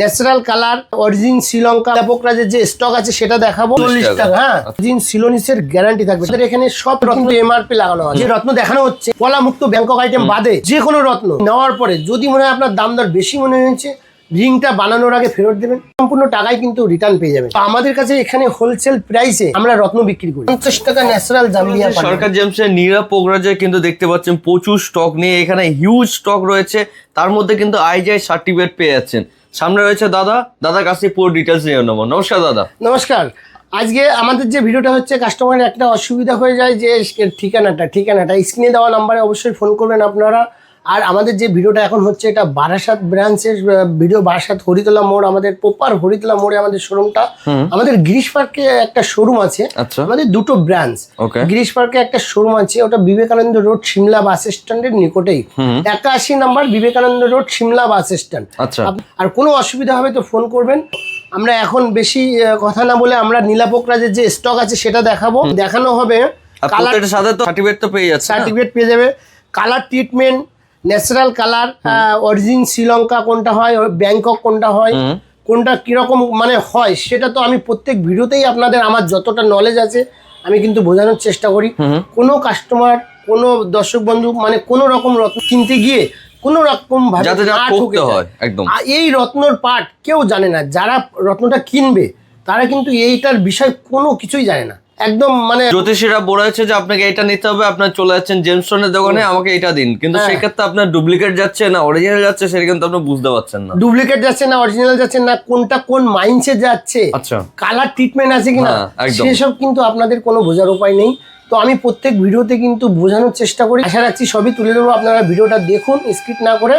Natural colour origin Sri Lanka পোকরাজের যে stock আছে সেটা দেখাবো। চল্লিশ টাকা। হ্যাঁ অরিজিন সিলোনিসের গ্যারান্টি থাকবে। এখানে সব রত্ন এমআরপি লাগানো আছে। যে রত্ন দেখানো হচ্ছে কলা মুক্ত ব্যাংকক আইটেম বাদে যে কোনো রত্ন নেওয়ার পরে যদি মনে হয় আপনার দাম দর বেশি মনে হয়েছে রিংটা বানানোর আগে ফেরত দেবেন। সম্পূর্ণ টাকাই কিন্তু রিটার্ন পেয়ে যাবেন। তো আমাদের কাছে এখানে হোলসেল প্রাইসে আমরা রত্ন বিক্রি করি। পঞ্চাশ টাকা ন্যাচারাল পাবেন। সরকার জেমসের নীরা পোগরাজে কিন্তু দেখতে পাচ্ছেন প্রচুর স্টক নিয়ে। এখানে হিউজ স্টক রয়েছে। তার মধ্যে কিন্তু আইজিআই সার্টিফিকেট পেয়ে যাচ্ছেন। সামনে রয়েছে দাদা। দাদার কাছ থেকে পুরো ডিটেলস নিয়ে নেব। নমস্কার, দাদা। নমস্কার। আজকে আমাদের যে ভিডিওটা হচ্ছে কাস্টমারের একটা অসুবিধা হয়ে যায় যে ঠিকানাটা ঠিকানাটা। স্ক্রিনে দেওয়া নাম্বারে অবশ্যই ফোন করবেন আপনারা। আর আমাদের যে ভিডিওটা এখন হচ্ছে এটা বারাসাত ব্রাঞ্চের ভিডিও বারাসাত হরিতলা মোড় আমাদের প্রপার হরিতলা মোড়ে আমাদের শোরুমটা আমাদের গিরিশ পার্কে একটা শোরুম আছে। আচ্ছা। আমাদের দুটো ব্রাঞ্চ। গিরিশ পার্কে একটা শোরুম আছে ওটা বিবেকানন্দ রোড সিমলা বাস স্ট্যান্ডের নিকটেই। একাশি number Vivekananda road Simla bus stand. আচ্ছা। আর কোনো অসুবিধা হবে তো ফোন করবেন। আমরা এখন বেশি কথা না বলে আমরা নীলাপোকরাজের যে স্টক আছে সেটা দেখাবো। দেখানো হবে কালার সাথে তো সার্টিফিকেট তো পেয়ে যাচ্ছে সার্টিফিকেট পেয়ে যাবে। Colour treatment natural colour origin Sri Lanka কোনটা হয় ব্যাংকক কোনটা হয় কোনটা কীরকম মানে হয় সেটা তো আমি প্রত্যেক ভিডিওতেই আপনাদের আমার যতটা নলেজ আছে আমি কিন্তু বোঝানোর চেষ্টা করি। কোনো কাস্টমার কোনো দর্শক বন্ধু মানে কোনো রকম রত্ন কিনতে গিয়ে কোনো রকম ভাবে এই রত্নর পার্ট কেউ জানে না যারা রত্নটা কিনবে তারা কিন্তু এইটার বিষয় কোনো কিছুই জানে না। একদম মানে জ্যোতিষীরা বলেছে যে আপনাকে এটা নিতে হবে আপনার চলে যাচ্ছেন জেমস্টোনের দোকানে আমাকে এটা দিন। কিন্তু হ্যাঁ। সেক্ষেত্রে আপনার ডুপ্লিকেট যাচ্ছে না অরিজিনাল যাচ্ছে সেটা কিন্তু আপনি বুঝতে পারছেন না। ডুপ্লিকেট যাচ্ছে না অরিজিনাল যাচ্ছে না কোনটা কোন মাইন্ডসে যাচ্ছে আচ্ছা। কালার ট্রিটমেন্ট আছে কিনা হ্যাঁ। সেসব কিন্তু আপনাদের কোনো বোঝার উপায় নেই। তো আমি প্রত্যেক ভিডিওতে কিন্তু বোঝানোর চেষ্টা করি। আশা রাখছি সবই তুলে দেবো আপনারা ভিডিওটা দেখুন স্কিপ না করে।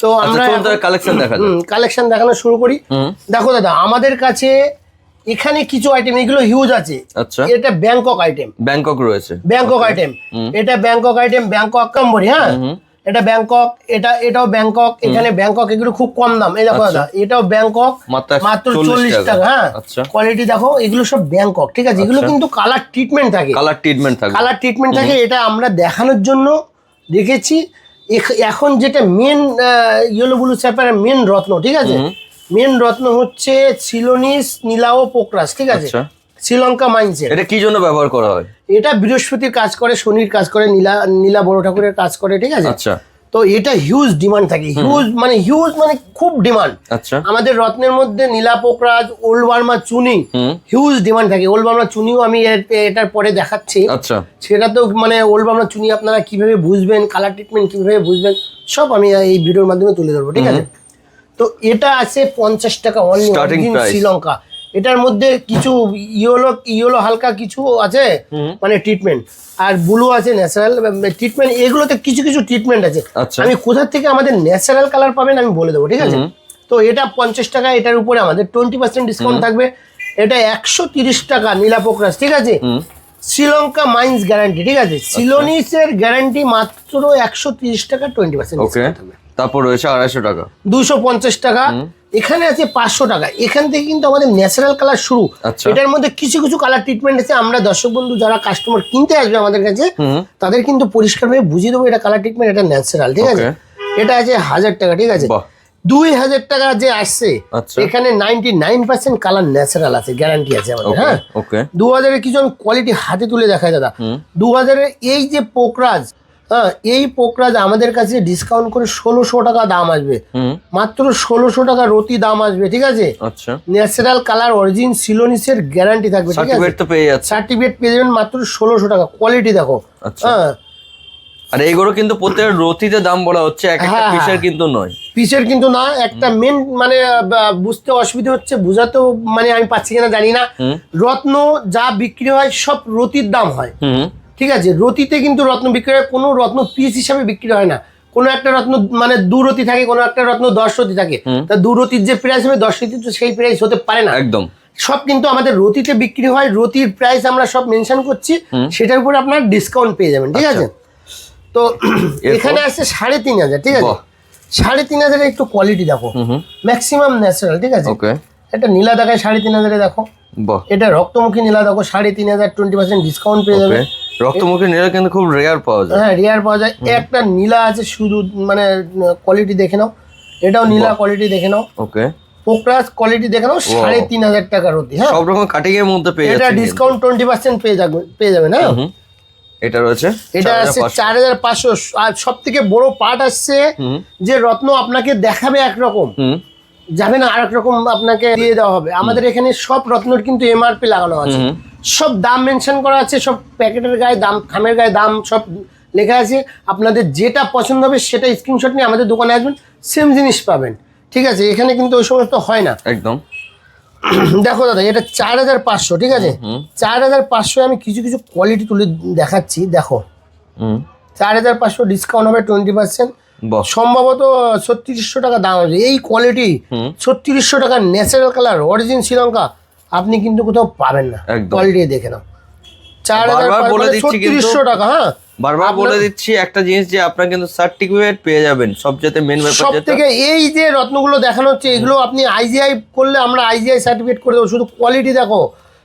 তো আচ্ছা আমরা কালেকশন দেখা যাক। কালেকশন দেখানো শুরু করি। দেখো দাদা আমাদের কাছে এখানে কিছু আইটেম এগুলো হিউজ আছে। আচ্ছা। এটা ব্যাংকক আইটেম ব্যাংকক রয়েছে। ব্যাংকক আইটেম এটা ব্যাংকক আইটেম ব্যাংকক কম্বরি হ্যাঁ? এটা ব্যাংকক এটা এটাও ব্যাংকক এখানে ব্যাংকক এগুলো খুব কম দাম। এই দেখো দাদা এটাও ব্যাংকক মাত্র চল্লিশ টাকা। হ্যাঁ? আচ্ছা। কোয়ালিটি দেখো এগুলো সব ব্যাংকক ঠিক আছে? এগুলো কিন্তু কালার ট্রিটমেন্ট থাকে। কালার ট্রিটমেন্ট থাকে। কালার ট্রিটমেন্ট থাকে এটা আমরা দেখানোর জন্য রেখেছি এখ- এখন যেটা মেন ইয়েলো ব্লু স্যাপারের মেন রত্ন ঠিক আছে? মেন রত্ন হচ্ছে সিলোনিস নীলাও পোকরাস ঠিক আছে? আচ্ছা। শ্রীলঙ্কা মাইন্সের এটা কি জন্য ব্যবহার করা হয়? এটা বৃহস্পতির কাজ করে শনির কাজ করে নীলা নীলা বড় ঠাকুরের কাজ করে ঠিক আছে? আচ্ছা। তো এটা হিউজ ডিমান্ড থাকে। হিউজ মানে হিউজ মানে খুব ডিমান্ড আচ্ছা। আমাদের রত্নের মধ্যে নীলা পোকরাজ ওল্ড বার্মা চুনি হিউজ ডিমান্ড থাকে। ওল্ড বার্মা চুনিও আমি এটার পরে দেখাচ্ছি। আচ্ছা। সেটা তো মানে ওল্ড বার্মা চুনি আপনারা কীভাবে বুঝবেন কালার ট্রিটমেন্ট কীভাবে বুঝবেন সব আমি এই ভিডিওর মাধ্যমে তুলে ধরবো ঠিক আছে? তো এটা আছে পঞ্চাশ টাকা অনলি শ্রীলঙ্কা। এটার মধ্যে কিছু ইয়েলো ইয়েলো হালকা কিছু আছে মানে ট্রিটমেন্ট আর ব্লু আছে ন্যাচারাল ট্রিটমেন্ট এগুলোতে কিছু কিছু ট্রিটমেন্ট আছে। আচ্ছা। আমি কোথা থেকে আমাদের ন্যাচারাল কালার পাবেন আমি বলে দেবো ঠিক আছে? তো এটা পঞ্চাশ টাকা এটার উপরে আমাদের টোয়েন্টি পার্সেন্ট ডিসকাউন্ট থাকবে। এটা একশো তিরিশ টাকা নীলাপোকরাস ঠিক আছে? শ্রীলঙ্কা মাইন্স গ্যারান্টি ঠিক আছে? সিলোনিসের গ্যারান্টি মাত্র একশো তিরিশ টাকা টোয়েন্টি পার্সেন্ট ওকে তারপর রয়েছে আড়াইশো টাকা। দুশো পঞ্চাশ টাকা। এখানে আছে পাঁচশো টাকা। এখান থেকে কিন্তু আমাদের ন্যাচারাল কালার শুরু। আচ্ছা। এটার মধ্যে কিছু কিছু কালার ট্রিটমেন্ট আছে। আমরা দর্শক বন্ধু যারা কাস্টমার কিনতে আসবে আমাদের কাছে তাদের কিন্তু পরিষ্কারভাবে বুঝিয়ে দেবো এটা কালার ট্রিটমেন্ট এটা ন্যাচারাল ঠিক আছে? এটা আছে হাজার টাকা ঠিক আছে? দুই হাজার টাকা যে আসছে আচ্ছা। এখানে ninety nine percent colour natural আছে গ্যারান্টি আছে আমাদের হ্যাঁ? ওকে দু হাজারের কিছু কোয়ালিটি হাতে তুলে দেখাই দাদা? দু হাজারের এই যে পোকরাজ হ্যাঁ এই পোকরাজ আমাদের কাছে ডিসকাউন্ট করে ষোলোশো টাকা দাম আসবে। মাত্র ষোলোশো টাকা রতি দাম আসবে ঠিক আছে? আচ্ছা। ন্যাচারাল কালার অরিজিন সিলোনিসের গ্যারান্টি থাকবে ঠিক আছে? সার্টিফিকেট তো পেয়ে যাচ্ছে। সার্টিফিকেট পেয়ে যাবেন মাত্র ষোলোশো টাকা কোয়ালিটি দেখো। আচ্ছা। হ্যাঁ। আর এইগুলো কিন্তু প্রত্যেকের রতিতে দাম বলা হচ্ছে এক একটা হ্যাঁ, পিসের হ্যাঁ। কিন্তু নয়। পিসের কিন্তু না একটা মেন মানে বুঝতে অসুবিধা হচ্ছে বোঝাতেও মানে আমি পাচ্ছি কিনা জানি না। রত্ন যা বিক্রি হয় সব রতির দাম হয়। হুম। ঠিক আছে? রতিতে কিন্তু রত্ন বিক্রি হয় কোনো রত্ন পিস হিসাবে বিক্রি হয় না। কোনো একটা রত্ন মানে দু রতি থাকে কোনো একটা রত্ন দশ রতি থাকে। তা দু রতির যে প্রাইস হবে দশ রতি তো সেই প্রাইস হতে পারে না। একদম। সব কিন্তু আমাদের রতিতে বিক্রি হয় রতির প্রাইস আমরা সব মেনশন করছি। সেটার উপরে আপনার ডিসকাউন্ট পেয়ে যাবেন ঠিক আছে? তো এখানে আছে সাড়ে তিন হাজার ঠিক আছে? সাড়ে তিন হাজারের একটু কোয়ালিটি দেখো। ম্যাক্সিমাম ন্যাচারাল ঠিক আছে? ওকে এটা নীলা দেখায় সাড়ে তিন হাজারে দেখো। এটা রক্তমুখী নীলা দেখো সাড়ে তিন হাজার টোয়েন্টি পার্সেন্ট ডিসকাউন্ট পেয়ে যাবে। রক্তমুখী নীলা কিন্তু খুব রেয়ার পাওয়া যায়। হ্যাঁ রেয়ার পাওয়া যায়। একটা নীলা আছে শুধু মানে কোয়ালিটি দেখে নাও। এটাও নীলা কোয়ালিটি দেখে নাও। ওকে পোকরাজ কোয়ালিটি দেখে নাও সাড়ে তিন হাজার টাকার অতি হ্যাঁ। সব রকম কাটিং এর মধ্যে পেয়ে এটা ডিসকাউন্ট টোয়েন্টি পার্সেন্ট পেয়ে যাবে পেয়ে যাবে না। এটা রয়েছে এটা 4500 আসছে চার হাজার পাঁচশো। আর সব থেকে বড় পার্ট আসছে যে রত্ন আপনাকে দেখাবে একরকম। হুম। যাবে না আর রকম আপনাকে দিয়ে দেওয়া হবে। আমাদের এখানে সব রত্নর কিন্তু এমআরপি লাগানো আছে। সব দাম মেনশন করা আছে সব প্যাকেটের গায়ে দাম খামের গায়ে দাম সব লেখা আছে। আপনাদের যেটা পছন্দ হবে সেটা স্ক্রিনশট নিয়ে আমাদের দোকানে আসবেন সেম জিনিস পাবেন। ঠিক আছে? এখানে কিন্তু ওই সমস্ত হয় না। একদম। দেখো দাদা এটা চার হাজার পাঁচশো ঠিক আছে? চার হাজার পাঁচশো আমি কিছু কিছু কোয়ালিটি তুলে দেখাচ্ছি দেখো। চার হাজার পাঁচশো ডিসকাউন্ট হবে টোয়েন্টি পার্সেন্ট সম্ভবত ছত্রিশশো টাকা দাম আছে। এই কোয়ালিটি। ছত্রিশশো টাকা ন্যাচারাল কালার অরিজিন শ্রীলঙ্কা আপনি কিন্তু কোথাও পাবেন না। কোয়ালিটি দেখে নাও। চার হাজার বলে দিচ্ছি টাকা হ্যাঁ। বারবার বলে দিচ্ছি একটা জিনিস যে আপনারা কিন্তু সার্টিফিকেট পেয়ে যাবেন সবচেয়ে মেন ব্যাপার সব থেকে এই যে রত্নগুলো দেখানো হচ্ছে এগুলো আপনি আইজিআই করলে আমরা আইজিআই সার্টিফিকেট করে দেবো। শুধু কোয়ালিটি দেখো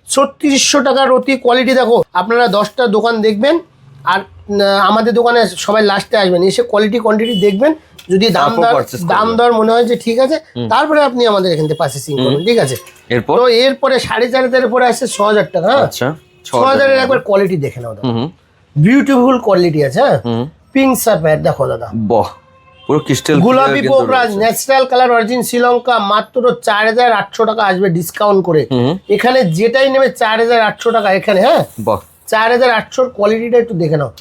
ছত্রিশশো টাকার অতি কোয়ালিটি দেখো। আপনারা দশটা দোকান দেখবেন আর আমাদের দোকানে সবাই লাস্টে আসবেন। এসে কোয়ালিটি কোয়ান্টিটি দেখবেন। যদি দাম দর দাম দর মনে হয় যে ঠিক আছে তারপরে আপনি আমাদের এখান থেকে পার্চেসিং করবেন ঠিক আছে? এরপর? তো এরপরে সাড়ে চার হাজারের পরে আসছে ছ হাজার টাকা হ্যাঁ? আচ্ছা ছ হাজারের একবার কোয়ালিটি দেখে নাও দাদা। বিউটিফুল কোয়ালিটি আছে হ্যাঁ? পিঙ্ক সাপের দেখো দাদা। বাহ পুরো ক্রিস্টাল গোলাপি পোকরাজ ন্যাচারাল কালার অরিজিন শ্রীলঙ্কা মাত্র চার হাজার আটশো টাকা আসবে ডিসকাউন্ট করে। এখানে যেটাই নেবে চার হাজার আটশো টাকা এখানে হ্যাঁ? চার হাজার আটশোর কোয়ালিটিটা একটু দেখে নাও।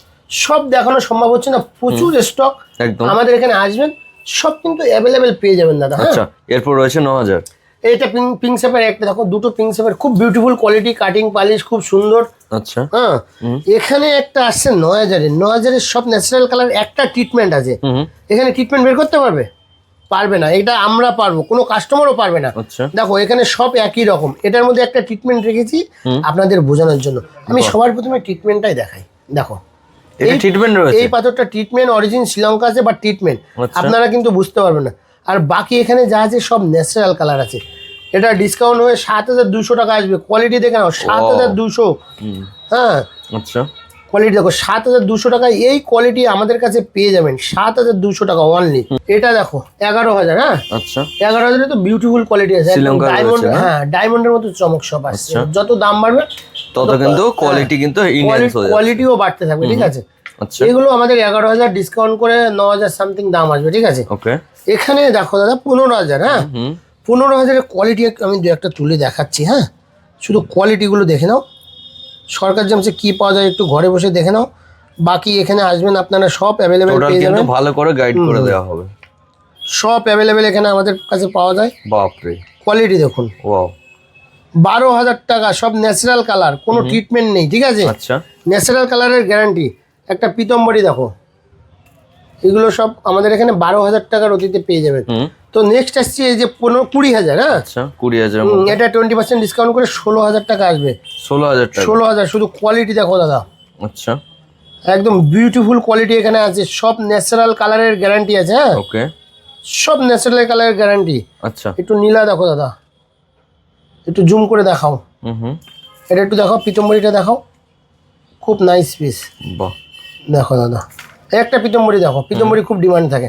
সব দেখানো সম্ভব হচ্ছে না প্রচুর স্টক একদম। আমাদের এখানে আসবেন সব কিন্তু অ্যাভেলেবেল পেয়ে যাবেন দাদা হ্যাঁ। আচ্ছা এরপর রয়েছে ন হাজার। এটা পিঙ্ক পিঙ্ক সেপের একটা দেখো দুটো পিঙ্ক সেপের খুব বিউটিফুল কোয়ালিটি কাটিং পালিশ খুব সুন্দর। আচ্ছা। হ্যাঁ এখানে একটা আসছে ন হাজারের ন হাজারের সব ন্যাচারাল কালার একটা ট্রিটমেন্ট আছে। এখানে ট্রিটমেন্ট বের করতে পারবে? পারবে না এটা আমরা পারব কোনো কাস্টমারও পারবে না। আচ্ছা। দেখো এখানে সব একই রকম এটার মধ্যে একটা ট্রিটমেন্ট রেখেছি আপনাদের বোঝানোর জন্য। আমি সবার প্রথমে ট্রিটমেন্টটাই দেখাই দেখো। এটা ট্রিটমেন্ট রয়েছে? এই পাথরটা ট্রিটমেন্ট অরিজিন শ্রীলঙ্কা আছে বা ট্রিটমেন্ট আচ্ছা। আপনারা কিন্তু বুঝতে পারবেন না। আর বাকি এখানে যা আছে সব ন্যাচারাল কালার আছে। এটা ডিসকাউন্ট হয়ে সাত হাজার দুশো টাকা আসবে। কোয়ালিটি দেখে নাও সাত হাজার দুশো। হ্যাঁ। আচ্ছা। কোয়ালিটি দেখো সাত হাজার দুশো টাকায় এই কোয়ালিটি আমাদের কাছে পেয়ে যাবেন। সাত হাজার দুশো টাকা অনলি এটা দেখো এগারো হাজার হ্যাঁ? আচ্ছা। এগারো হাজারে তো বিউটিফুল কোয়ালিটি আছে। ডায়মন্ড হ্যাঁ? ডায়মন্ডের মতো চমক সব আসছে। আচ্ছা। যত দাম বাড়বে তত কিন্তু কোয়ালিটি কিন্তু হয়ে কোয়ালিটিও বাড়তে থাকবে ঠিক আছে? আচ্ছা। এগুলো আমাদের এগারো হাজার ডিসকাউন্ট করে ন হাজার সামথিং দাম আসবে ঠিক আছে? এখানে দেখো দাদা পনেরো হাজার হ্যাঁ? পনেরো হাজারের কোয়ালিটি আমি দু একটা তুলে দেখাচ্ছি হ্যাঁ? শুধু কোয়ালিটিগুলো দেখে নাও। সরকার জামসে কি পাওয়া যায় একটু ঘরে বসে দেখে নাও। বাকি এখানে আসবেন আপনারা সব অ্যাভেলেবেল পেয়ে যাবেন। ভালো করে গাইড করে দেওয়া হবে। সব অ্যাভেলেবেল এখানে আমাদের কাছে পাওয়া যায়। বাপরে। কোয়ালিটি দেখুন। ওয়াও বারো হাজার টাকা সব ন্যাচারাল কালার কোনো ট্রিটমেন্ট নেই ঠিক আছে? আচ্ছা। ন্যাচারাল কালারের গ্যারান্টি একটা পিতম্বরী দেখো। এগুলো সব আমাদের এখানে বারো হাজার টাকার অতীতে পেয়ে যাবেন। হুম। তো নেক্সট আসছে এই যে পনেরো কুড়ি হাজার হ্যাঁ? আচ্ছা কুড়ি হাজার এটা টোয়েন্টি পার্সেন্ট ডিসকাউন্ট করে ষোলো হাজার টাকা আসবে। ষোলো হাজার ষোলো হাজার শুধু কোয়ালিটি দেখো দাদা। আচ্ছা। একদম বিউটিফুল কোয়ালিটি এখানে আছে। সব ন্যাচারাল কালারের গ্যারান্টি আছে হ্যাঁ? ওকে সব ন্যাচারাল কালারের গ্যারান্টি আচ্ছা। একটু নীলা দেখো দাদা। একটু জুম করে দেখাও। এটা একটু দেখাও পিতম্বরিটা দেখাও। খুব নাইস পিস দেখো দাদা একটা পিতম্বরি দেখো পিতম্বরি খুব ডিমান্ড থাকে।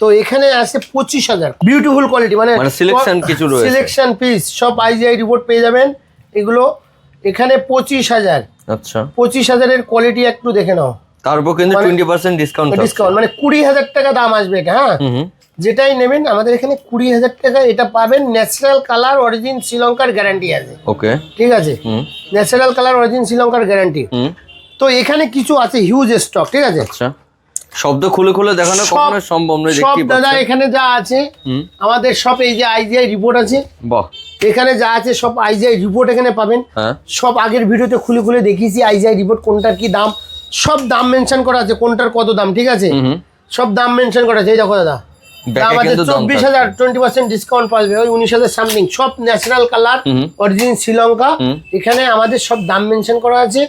তো এখানে আছে পঁচিশ হাজার। বিউটিফুল কোয়ালিটি মানে মানে selection কিছু সিলেকশন পিস সব আইজিআই রিপোর্ট পেয়ে যাবেন। এগুলো এখানে পঁচিশ হাজার। আচ্ছা। পঁচিশ হাজারের কোয়ালিটি একটু দেখে নাও। তারপর কিন্তু টোয়েন্টি পার্সেন্ট ডিসকাউন্ট ডিসকাউন্ট মানে কুড়ি হাজার টাকা দাম আসবে এটা হ্যাঁ? যেটাই নেবেন আমাদের এখানে কুড়ি হাজার টাকা এটা পাবেন। ন্যাচারাল কালার অরিজিন শ্রীলঙ্কার গ্যারান্টি আছে। ওকে ঠিক আছে? ন্যাচারাল কালার অরিজিন শ্রীলঙ্কার গ্যারান্টি হুম। তো এখানে কিছু আছে হিউজ স্টক ঠিক আছে? আচ্ছা। শব্দ খুলে খুলে দেখানো কখনো সম্ভব নয় সব দাদা এখানে যা আছে আমাদের সব এই যে আইজিআই রিপোর্ট আছে বাহ। এখানে যা আছে সব আইজিআই রিপোর্ট এখানে পাবেন। হ্যাঁ। সব আগের ভিডিওতে খুলে খুলে দেখিয়েছি আইজিআই রিপোর্ট কোনটার কি দাম। সব দাম মেনশন করা আছে কোনটার কত দাম ঠিক আছে? সব দাম মেনশন করা আছে এই দেখো দাদা। চব্বিশ হাজার টোয়েন্টি পার্সেন্ট ডিসকাউন্ট পাবে ওই উনিশ হাজার সামথিং সব ন্যাচারাল কালার অরিজিন শ্রীলঙ্কা। এখানে আমাদের সব দাম মেনশন করা আছে।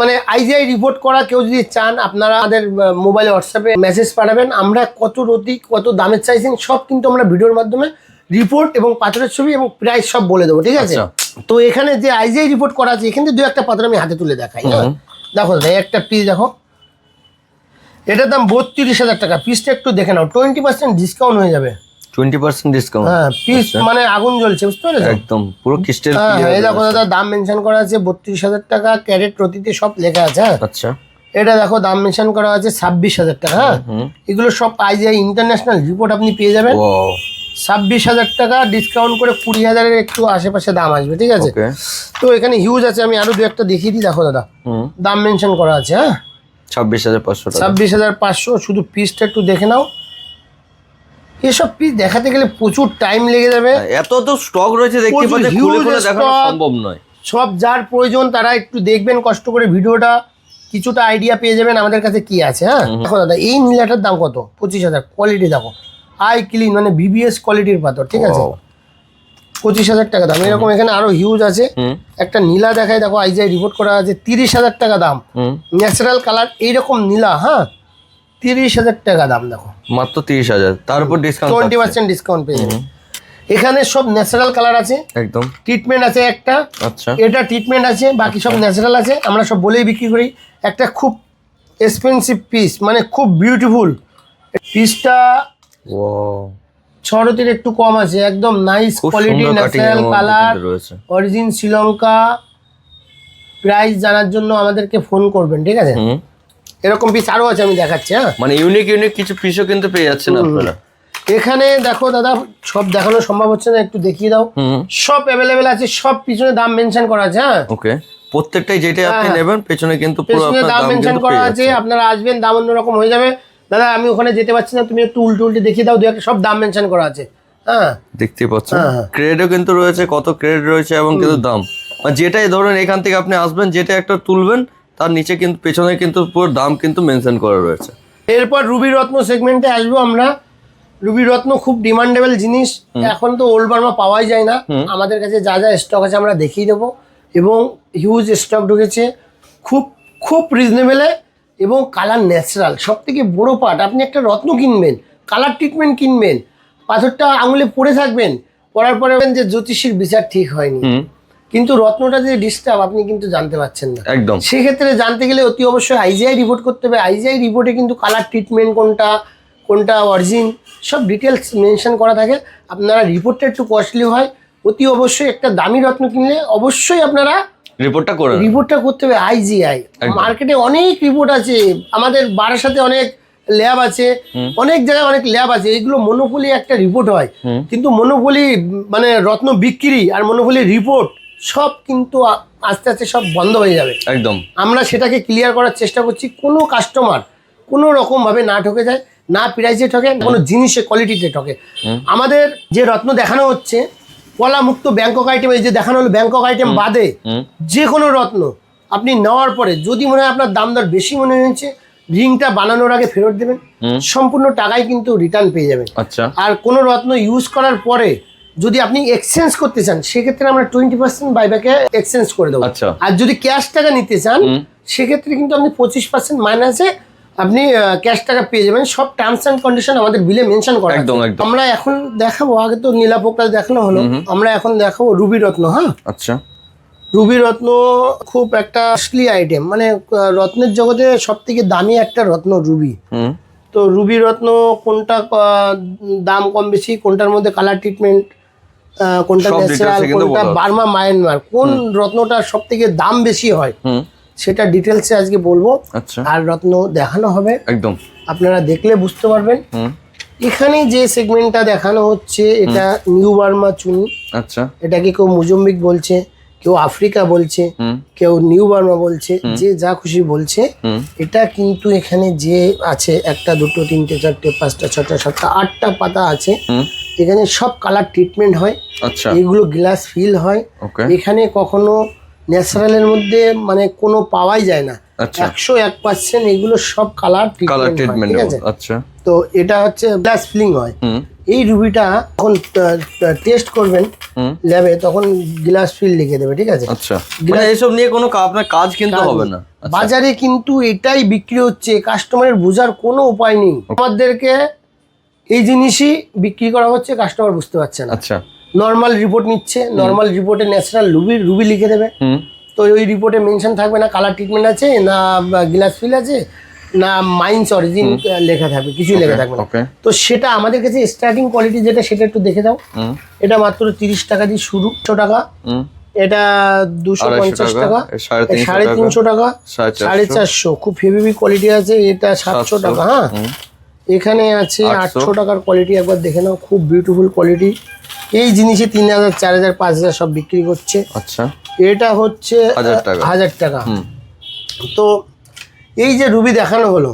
মানে আইজিআই রিপোর্ট করা কেউ যদি চান আপনারা আমাদের মোবাইলে হোয়াটসঅ্যাপে মেসেজ পাঠাবেন। আমরা কত রতি কত দামের চাইছেন সব কিন্তু আমরা ভিডিওর মাধ্যমে রিপোর্ট এবং পাথরের ছবি এবং প্রাইস সব বলে দেবো ঠিক আছে? আচ্ছা। তো এখানে যে আইজিআই রিপোর্ট করা আছে এখানে দু একটা পাথর আমি হাতে তুলে দেখাই হ্যাঁ? দেখো একটা পিস দেখো। এটার দাম বত্রিশ হাজার টাকা। পিসটা একটু দেখে নাও টোয়েন্টি পার্সেন্ট ডিসকাউন্ট হয়ে যাবে। টোয়েন্টি পার্সেন্ট ডিসকাউন্ট হ্যাঁ পিস মানে আগুন জ্বলছে বুঝতে পেরেছ? একদম পুরো ক্রিস্টাল হ্যাঁ এই দেখো দাদা দাম মেনশন করা আছে বত্রিশ হাজার টাকা ক্যারেট প্রতিতে সব লেখা আছে হ্যাঁ? আচ্ছা। এটা দেখো দাম মেনশন করা আছে ছাব্বিশ হাজার টাকা হ্যাঁ? এগুলো সব আইজিআই ইন্টারন্যাশনাল রিপোর্ট আপনি পেয়ে যাবেন। ছাব্বিশ হাজার টাকা ডিসকাউন্ট করে কুড়ি হাজারের একটু আশেপাশে দাম আসবে ঠিক আছে? তো এখানে হিউজ আছে আমি আরও দু একটা দেখিয়ে দিই দেখো দাদা। দাম মেনশন করা আছে হ্যাঁ? ছাব্বিশ হাজার পাঁচশো ছাব্বিশ হাজার পাঁচশো শুধু পিসটা একটু দেখে নাও। এসব পিস দেখাতে গেলে প্রচুর টাইম লেগে যাবে। এত তো স্টক রয়েছে দেখতে প্রচুর খুলে খুলে দেখানো সম্ভব নয়। সব যার প্রয়োজন তারা একটু দেখবেন কষ্ট করে ভিডিওটা কিছুটা আইডিয়া পেয়ে যাবেন। আমাদের কাছে কি আছে হ্যাঁ? দেখো দাদা এই নীলাটার দাম কত? পঁচিশ হাজার। কোয়ালিটি দেখো। আই ক্লিন মানে বিবিএস কোয়ালিটির পাথর ঠিক আছে. পঁচিশ হাজার টাকা দাম। এরকম এখানে আরও হিউজ আছে। একটা নীলা দেখায় দেখো আইজিআই রিপোর্ট করা আছে তিরিশ হাজার টাকা দাম। ন্যাচারাল কালার এইরকম নীলা হ্যাঁ? তিরিশ হাজার টাকা দাম দেখো। মাত্র তিরিশ হাজার। তার উপর ডিসকাউন্ট টোয়েন্টি পার্সেন্ট ডিসকাউন্ট পেয়ে যাবেন এখানে সব ন্যাচারাল কালার আছে। একদম। ট্রিটমেন্ট আছে একটা। আচ্ছা। এটা ট্রিটমেন্ট আছে বাকি সব ন্যাচারাল আছে। আমরা সব বলেই বিক্রি করি। একটা খুব এক্সপেন্সিভ পিস মানে খুব বিউটিফুল পিসটা ও ছড়তির একটু কম আছে একদম nice quality natural colour origin Sri Lanka price জানার জন্য আমাদেরকে ফোন করবেন ঠিক আছে? এরকম পিস আরও আছে আমি দেখাচ্ছি হ্যাঁ? মানে ইউনিক ইউনিক কিছু পিসও কিন্তু পেয়ে যাচ্ছেন আপনারা। এখানে দেখো দাদা সব দেখানো সম্ভব হচ্ছে না একটু দেখিয়ে দাও। সব অ্যাভেলেবেল আছে সব পিছনে দাম মেনশন করা আছে হ্যাঁ? ওকে। প্রত্যেকটাই যেটা আপনি হ্যাঁ। নেবেন পেছনে কিন্তু পুরো দাম মেনশন করা আছে আপনারা আসবেন দাম অন্যরকম হয়ে যাবে। দাদা আমি ওখানে যেতে পারছি না তুমি একটু উল্টো উল্টে দেখিয়ে দাও দু একটা সব দাম মেনশন করা আছে। হ্যাঁ? দেখতেই পাচ্ছেন হ্যাঁ, হ্যাঁ। ক্রেডও কিন্তু রয়েছে কত ক্রেড রয়েছে এবং কিন্তু দাম। মানে যেটাই ধরুন এখান থেকে আপনি আসবেন যেটা একটা তুলবেন তার নিচে কিন্তু পেছনে কিন্তু পুরো দাম কিন্তু মেনশন করা রয়েছে। এরপর রুবি রত্ন সেগমেন্টে আসব আমরা। রুবি রত্ন খুব ডিমান্ডেবল জিনিস। এখন তো ওল্ড বার্মা পাওয়াই যায় না। আমাদের কাছে যা যা স্টক আছে আমরা দেখিয়ে দেবো। এবং হিউজ স্টক ঢুকেছে। খুব খুব রিজনেবেলে এবং কালার ন্যাচারাল। সব থেকে বড়ো পার্ট আপনি একটা রত্ন কিনবেন কালার ট্রিটমেন্ট কিনবেন পাথরটা আঙুলে পড়ে থাকবেন পড়ার পরে যে জ্যোতিষীর বিচার ঠিক হয়নি। কিন্তু রত্নটা যে ডিস্টার্ব আপনি কিন্তু জানতে পারছেন না। একদম। সেক্ষেত্রে জানতে গেলে অতি অবশ্যই আইজিআই রিপোর্ট করতে হবে। আইজিআই রিপোর্টে কিন্তু কালার ট্রিটমেন্ট কোনটা কোনটা অরিজিন সব ডিটেলস মেনশন করা থাকে। আপনারা রিপোর্টটা একটু কস্টলি হয়। অতি অবশ্যই একটা দামি রত্ন কিনলে অবশ্যই আপনারা রিপোর্টটা করে রিপোর্টটা করতে হবে আইজিআই মার্কেটে অনেক রিপোর্ট আছে। আমাদের বারাসাতে অনেক ল্যাব আছে। অনেক জায়গায় অনেক ল্যাব আছে। এগুলো মনোপলি একটা রিপোর্ট হয়। কিন্তু মনোপলি মানে রত্ন বিক্রি আর মনোপলি রিপোর্ট সব কিন্তু আস্তে আস্তে সব বন্ধ হয়ে যাবে। একদম। আমরা সেটাকে ক্লিয়ার করার চেষ্টা করছি। কোনো কাস্টমার কোনো রকমভাবে না ঠকে যায় না প্রাইজে ঠকে কোনো জিনিসে কোয়ালিটিতে ঠকে। আমাদের যে রত্ন দেখানো হচ্ছে পলা মুক্ত ব্যাংকক আইটেম এই যে দেখানো হলো ব্যাংকক আইটেম বাদে যে কোনো রত্ন আপনি নেওয়ার পরে যদি মনে হয় আপনার দাম দর বেশি মনে হয়েছে রিংটা বানানোর আগে ফেরত দেবেন। সম্পূর্ণ টাকাই কিন্তু রিটার্ন পেয়ে যাবেন। আচ্ছা। আর কোনো রত্ন ইউজ করার পরে যদি আপনি এক্সচেঞ্জ করতে চান সেক্ষেত্রে আমরা টোয়েন্টি পার্সেন্ট বাইব্যাকে এক্সচেঞ্জ করে দেবো। আচ্ছা। আর যদি ক্যাশ টাকা নিতে চান সেক্ষেত্রে কিন্তু আপনি পঁচিশ পার্সেন্ট মাইনাসে আপনি ক্যাশ টাকা পেয়ে যাবেন। সব টার্মস অ্যান্ড কন্ডিশন আমাদের বিলে মেনশন করা একদম, একদম। আমরা এখন দেখাবো আগে তো নীলাপোকটা দেখানো হলো। আমরা এখন দেখাবো রুবি রত্ন হ্যাঁ? আচ্ছা। রুবি রত্ন খুব একটা কস্টলি আইটেম মানে রত্নের জগতে সব থেকে দামি একটা রত্ন রুবি। হুম। তো রুবি রত্ন কোনটা দাম কম বেশি কোনটার মধ্যে কালার ট্রিটমেন্ট কোনটা ন্যাচারাল কোনটা বার্মা মায়ানমার কোন রত্নটা সব থেকে দাম বেশি হয়? সেটা ডিটেলসে আজকে বলব। আচ্ছা। আর রত্ন দেখানো হবে। একদম। আপনারা দেখলে বুঝতে পারবেন। এখানে যে সেগমেন্টটা দেখানো হচ্ছে এটা নিউ বার্মা চুনি। আচ্ছা। এটাকে কেউ মুজম্বিক বলছে কেউ আফ্রিকা বলছে কেউ নিউ বার্মা বলছে যে যা খুশি বলছে। এটা কিন্তু এখানে যে আছে একটা দুটো তিনটে চারটে পাঁচটা ছটা সাতটা আটটা পাতা আছে। এখানে সব কালার ট্রিটমেন্ট হয়। আচ্ছা। এগুলো গ্লাস ফিল হয়। এখানে কখনো ন্যাচারালের মধ্যে মানে কোনো পাওয়াই যায় না। আচ্ছা। একশো এক পার্সেন্ট এগুলো সব কালার কালার ট্রিটমেন্ট ঠিক আছে? আচ্ছা। তো এটা হচ্ছে গ্লাস ফিলিং হয়। এই রুবিটা যখন টেস্ট করবেন ল্যাবে তখন গ্লাস ফিল লিখে দেবে ঠিক আছে? আচ্ছা। মানে এইসব নিয়ে কোনো আপনার কাজ কিন্তু হবে না। আচ্ছা। বাজারে কিন্তু এটাই বিক্রি হচ্ছে কাস্টমারের বোঝার কোনো উপায় নেই। আমাদেরকে এই জিনিসই বিক্রি করা হচ্ছে কাস্টমার বুঝতে পারছে না। আচ্ছা। নর্মাল রিপোর্ট নিচ্ছে নর্মাল রিপোর্টে ন্যাচারাল রুবি রুবি লিখে দেবে। তো ওই রিপোর্টে মেনশন থাকবে না কালার ট্রিটমেন্ট আছে না গ্লাস ফিল আছে না মাইন্স অরিজিন লেখা থাকবে কিছুই লেখা থাকবে না। তো সেটা আমাদের কাছে স্টার্টিং কোয়ালিটি যেটা সেটা একটু দেখে দাও। এটা মাত্র তিরিশ টাকা দিয়ে শুরু একশো টাকা। এটা দুশো পঞ্চাশ টাকা, সাড়ে তিনশো টাকা, সাড়ে চারশো। খুব হেভি কোয়ালিটি আছে এটা সাতশো টাকা হ্যাঁ। এখানে আছে আটশো। টাকার কোয়ালিটি একবার দেখে নাও খুব বিউটিফুল কোয়ালিটি এই জিনিসে তিন হাজার চার হাজার পাঁচ হাজার সব বিক্রি করছে। আচ্ছা। এটা হচ্ছে হাজার টাকা। তো এই যে রুবি দেখানো হলো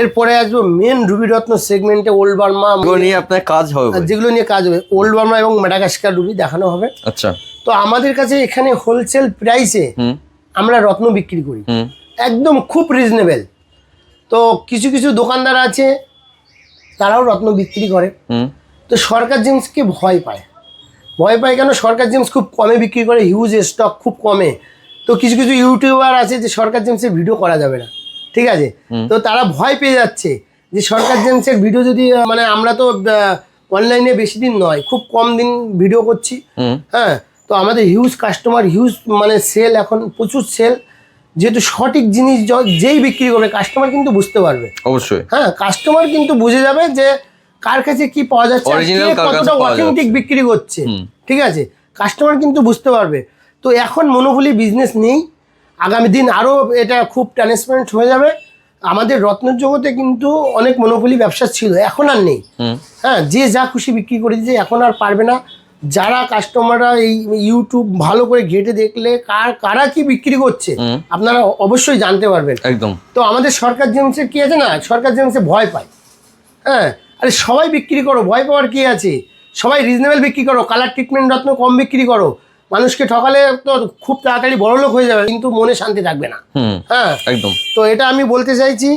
এরপরে আসব মেন রুবি রত্ন সেগমেন্টে ওল্ড বার্মা নিয়ে আপনার কাজ হবে যেগুলো নিয়ে কাজ হবে ওল্ড বার্মা এবং মেডাগাস্কার রুবি দেখানো হবে। আচ্ছা। তো আমাদের কাছে এখানে হোলসেল প্রাইসে আমরা রত্ন বিক্রি করি। একদম খুব রিজনেবল তো কিছু কিছু দোকানদার আছে তারাও রত্ন বিক্রি করে। তো সরকার জিনিসকে ভয় পায়। ভয় পায় কেন? সরকার জিনিস খুব কমে বিক্রি করে হিউজ স্টক খুব কমে। তো কিছু কিছু ইউটিউবার আছে যে সরকার জেমসের ভিডিও করা যাবে না। ঠিক আছে? তো তারা ভয় পেয়ে যাচ্ছে যে সরকার জেমসের ভিডিও যদি মানে আমরা তো অনলাইনে বেশি দিন নয় খুব কম দিন ভিডিও করছি। হ্যাঁ তো আমাদের হিউজ কাস্টমার হিউজ মানে সেল এখন প্রচুর সেল যেহেতু সঠিক জিনিস যেই বিক্রি করবে কাস্টমার কিন্তু বুঝতে পারবে। অবশ্যই। হ্যাঁ কাস্টমার কিন্তু বুঝে যাবে যে কার কাছে কি পাওয়া যাচ্ছে কতটা অথেন্টিক বিক্রি করছে ঠিক আছে? কাস্টমার কিন্তু বুঝতে পারবে। তো এখন মনোবলি বিজনেস নেই। আগামী দিন আরও এটা খুব ট্রান্সপারেন্ট হয়ে যাবে। আমাদের রত্নের জগতে কিন্তু অনেক মনোপলি ব্যবসা ছিল এখন আর নেই। হ্যাঁ যে যা খুশি বিক্রি করে দিচ্ছে এখন আর পারবে না। যারা কাস্টমাররা এই ইউটিউব ভালো করে ঘেটে দেখলে কার কারা কি বিক্রি করছে আপনারা অবশ্যই জানতে পারবেন। একদম। তো আমাদের সরকার জেমসে কি আছে না সরকার জেমসে ভয় পায়। হ্যাঁ আরে সবাই বিক্রি করো ভয় পাওয়ার কি আছে? সবাই রিজনেবল বিক্রি করো কালার ট্রিটমেন্ট রত্ন কম বিক্রি করো। মানুষকে ঠকালে তো খুব তাড়াতাড়ি বড়লোক হয়ে যাবে কিন্তু মনে শান্তি থাকবে না। হ্যাঁ। একদম। তো এটা আমি বলতে চাইছি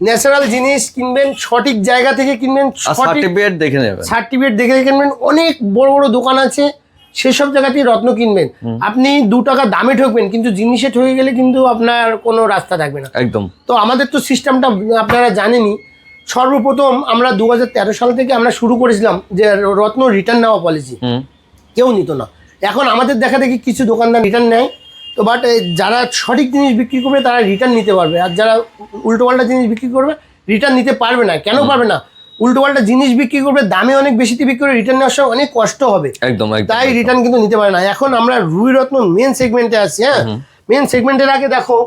ন্যাচারাল জিনিস কিনবেন সঠিক জায়গা থেকে কিনবেন সার্টিফিকেট দেখে নেবেন। সার্টিফিকেট দেখে কিনবেন অনেক বড় বড় দোকান আছে সেসব জায়গাতেই রত্ন কিনবেন। আপনি দু টাকা দামে ঠকবেন কিন্তু জিনিসে ঠকে গেলে কিন্তু আপনার কোনো রাস্তা থাকবে না। একদম। তো আমাদের তো সিস্টেমটা আপনারা জানেনই সর্বপ্রথম আমরা দু হাজার তেরো সাল থেকে আমরা শুরু করেছিলাম যে রত্ন রিটার্ন নেওয়া পলিসি কেউ নিত না। এখন আমাদের দেখা দেখি কিছু দোকানদার রিটার্ন নেয় তো বাট যারা সঠিক জিনিস বিক্রি করবে তারা রিটার্ন নিতে পারবে। আর যারা উল্টোপাল্টা জিনিস বিক্রি করবে রিটার্ন নিতে পারবে না। কেন পারবে না? উল্টোপাল্টা জিনিস বিক্রি করবে দামে অনেক বেশিতে বিক্রি করে রিটার্ন নেওয়ার সময় অনেক কষ্ট হবে। একদম তাই রিটার্ন কিন্তু নিতে পারে না। এখন আমরা রুবি রত্ন মেন সেগমেন্টে আছি হ্যাঁ? মেন সেগমেন্টের আগে দেখো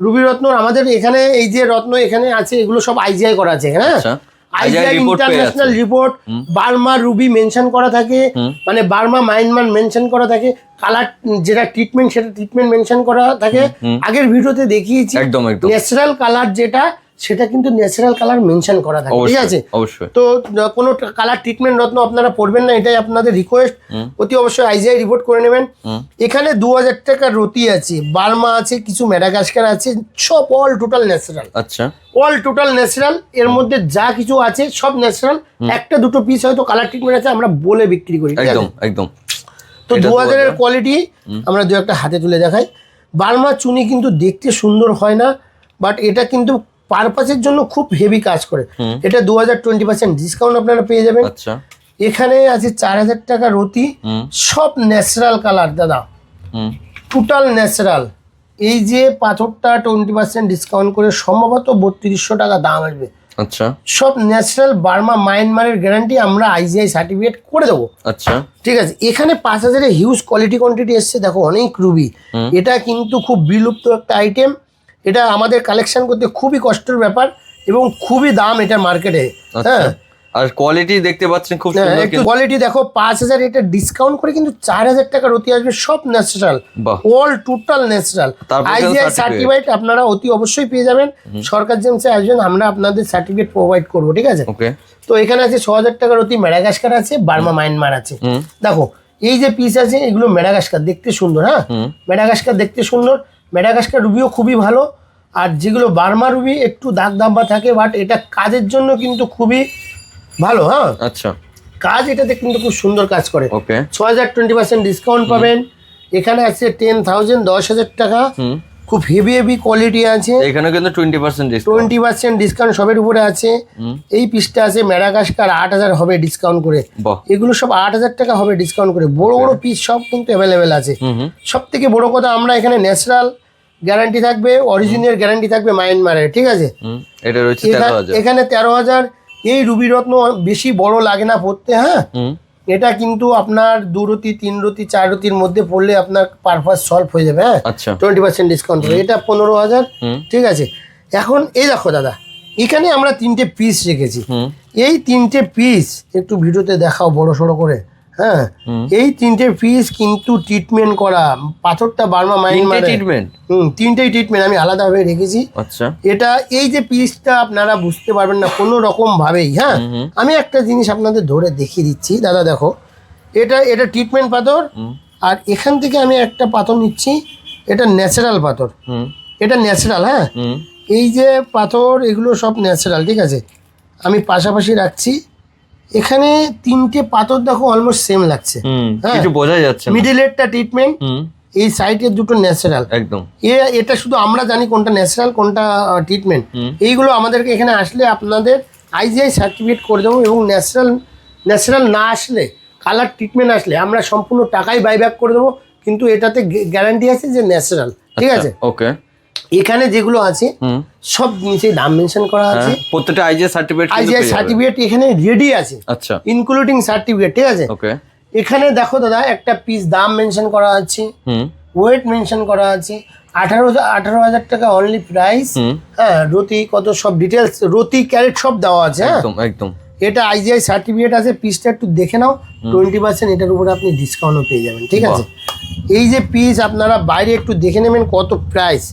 রুবি রত্ন আমাদের এখানে এই যে রত্ন এখানে আছে এগুলো সব আইজিআই করা আছে হ্যাঁ? International report Burma ruby mention করা থাকে মানে বার্মা মাইনমান মেনশন করা থাকে কালার যেটা ট্রিটমেন্ট সেটা ট্রিটমেন্ট মেনশন করা থাকে। আগের ভিডিওতে দেখিয়েছি একদম একদম। ন্যাচারাল কালার যেটা সেটা কিন্তু ন্যাচারাল কালার মেনশন করা থাকে ঠিক আছে? অবশ্যই। তো কোনো কালার ট্রিটমেন্ট রত্ন আপনারা পড়বেন না এটাই আপনাদের রিকোয়েস্ট অতি অবশ্যই আইজিআই রিপোর্ট করে নেবেন। এখানে দু হাজার টাকার রতি আছে বার্মা আছে কিছু ম্যাডাগাস্কার আছে সব অল টোটাল ন্যাচারাল আচ্ছা। অল টোটাল ন্যাচারাল এর মধ্যে যা কিছু আছে সব ন্যাচারাল একটা দুটো পিস হয়তো কালার ট্রিটমেন্ট আছে আমরা বলে বিক্রি করি একদম একদম। তো দু হাজারের কোয়ালিটি আমরা দু একটা হাতে তুলে দেখাই। বার্মা চুনি কিন্তু দেখতে সুন্দর হয় না বাট এটা কিন্তু পারপাসের জন্য খুব হেভি কাজ করে। এটা দু হাজার টোয়েন্টি পার্সেন্ট ডিসকাউন্ট আপনারা পেয়ে যাবেন। আচ্ছা। এখানে আছে চার হাজার টাকা রতি। সব ন্যাচারাল কালার দাদা। টোটাল ন্যাচারাল এই যে পাথরটা টোয়েন্টি পার্সেন্ট ডিসকাউন্ট করে সম্ভবত বত্রিশশো টাকা দাম আসবে। আচ্ছা। সব ন্যাচারাল বার্মা মায়ানমারের গ্যারান্টি আমরা আইজিআই সার্টিফিকেট করে দেবো। আচ্ছা। ঠিক আছে। এখানে পাঁচ হাজারের হিউজ কোয়ালিটি কোয়ান্টিটি এসছে। দেখো অনেক রুবি এটা কিন্তু খুব বিলুপ্ত একটা আইটেম এটা আমাদের কালেকশন করতে খুবই কষ্টের ব্যাপার এবং খুবই দাম এটা মার্কেটে আচ্ছা। হ্যাঁ। আর কোয়ালিটি দেখতে পাচ্ছেন খুব হ্যাঁ, সুন্দর একটু কোয়ালিটি দেখো পাঁচ হাজার এটা ডিসকাউন্ট করে কিন্তু চার হাজার টাকা রতি আসবে সব natural all total natural IGI certified আপনারা অতি অবশ্যই পেয়ে যাবেন। সরকার জেমসে আসবেন আমরা আপনাদের সার্টিফিকেট প্রোভাইড করব ঠিক আছে? ওকে তো এখানে আছে ছ হাজার টাকার অতি ম্যাডাগাস্কার আছে বার্মা মায়ানমার আছে। দেখো এই যে পিস আছে এগুলো ম্যাডাগাস্কার দেখতে সুন্দর হ্যাঁ? ম্যাডাগাস্কার দেখতে সুন্দর। ম্যাডাগাস্কার রুবিও খুবই ভালো আর যেগুলো বার্মা রুবি একটু দাগ দাম্বা থাকে বাট এটা কাজের জন্য কিন্তু খুবই ভালো হ্যাঁ? আচ্ছা। কাজ এটাতে কিন্তু খুব সুন্দর কাজ করে। ওকে ছ হাজার টোয়েন্টি পার্সেন্ট ডিসকাউন্ট পাবেন। এখানে আছে টেন থাউজেন্ড দশ হাজার টাকা। হুম। খুব হেভি হেভি কোয়ালিটি আছে। এখানে কিন্তু twenty percent discount twenty percent discount সবের উপরে আছে। এই পিসটা আছে ম্যাডাগাস্কার আট হাজার হবে ডিসকাউন্ট করে। এগুলো সব আট হাজার টাকা হবে ডিসকাউন্ট করে। বড় বড় পিস সব কিন্তু অ্যাভেলেবেল আছে। সব থেকে বড় কথা আমরা এখানে ন্যাচারাল গ্যারান্টি থাকবে অরিজিনাল গ্যারান্টি থাকবে মায়ানমারের ঠিক আছে? এটা রয়েছে এখানে তেরো হাজার। এই রুবি রত্ন বেশি বড় লাগে না পড়তে হ্যাঁ? এটা কিন্তু আপনার দু রতি তিন রতি চার রতির মধ্যে পড়লে আপনার পারপাস সলভ হয়ে যাবে হ্যাঁ? আচ্ছা। টোয়েন্টি পার্সেন্ট ডিসকাউন্ট হবে এটা পনেরো হাজার ঠিক আছে? এখন এই দেখো দাদা এখানে আমরা তিনটে পিস রেখেছি। এই তিনটে পিস একটু ভিডিওতে দেখাও বড় সড়ো করে। হ্যাঁ এই তিনটে পিস কিন্তু ট্রিটমেন্ট করা পাথরটা বার্মা মাইন মারে। ট্রিটমেন্ট হুম তিনটেই ট্রিটমেন্ট আমি আলাদাভাবে রেখেছি। আচ্ছা। এটা এই যে পিসটা আপনারা বুঝতে পারবেন না কোনো রকম ভাবেই হ্যাঁ? আমি একটা জিনিস আপনাদের ধরে দেখিয়ে দিচ্ছি দাদা দেখো। এটা এটা ট্রিটমেন্ট পাথর আর এখান থেকে আমি একটা পাথর নিচ্ছি এটা ন্যাচারাল পাথর। হুম। এটা ন্যাচারাল হ্যাঁ? এই যে পাথর এগুলো সব ন্যাচারাল ঠিক আছে? আমি পাশাপাশি রাখছি এখানে তিনটে পাথর দেখো অলমোস্ট সেম লাগছে। হ্যাঁ। কিছু বোঝা যাচ্ছে মিডিলেরটা ট্রিটমেন্ট এই সাইডের দুটো ন্যাচারাল একদম। এ এটা শুধু আমরা জানি কোনটা ন্যাচারাল কোনটা ট্রিটমেন্ট এইগুলো আমাদেরকে এখানে আসলে আপনাদের আইজিআই সার্টিফিকেট করে দেবো এবং ন্যাচারাল ন্যাচারাল না আসলে কালার ট্রিটমেন্ট আসলে আমরা সম্পূর্ণ টাকাই বাইব্যাক করে দেবো কিন্তু এটাতে গ্যারান্টি আছে যে ন্যাচারাল ঠিক আছে? ওকে এখানে যেগুলো আছে সব নিচে দাম মেনশন করা আছে। হ্যাঁ, প্রত্যেকটা আইজিএস সার্টিফিকেট আইজিআই সার্টিফিকেট এখানে রেডি আছে। আচ্ছা। ইনক্লুডিং সার্টিফিকেট ঠিক আছে? ওকে এখানে দেখো দাদা একটা পিস দাম মেনশন করা আছে হুম। ওয়েট মেনশন করা আছে আঠারো আঠারো হাজার টাকা অনলি প্রাইস হ্যাঁ রতি কত সব ডিটেলস রতি ক্যারেট সব দেওয়া আছে হ্যাঁ? একদম একদম। এটা আইজিআই সার্টিফিকেট আছে পিসটা একটু দেখে নাও টোয়েন্টি পার্সেন্ট এটার উপরে আপনি ডিসকাউন্টও পেয়ে যাবেন ঠিক আছে? এই যে পিস আপনারা বাইরে একটু দেখে নেবেন কত প্রাইস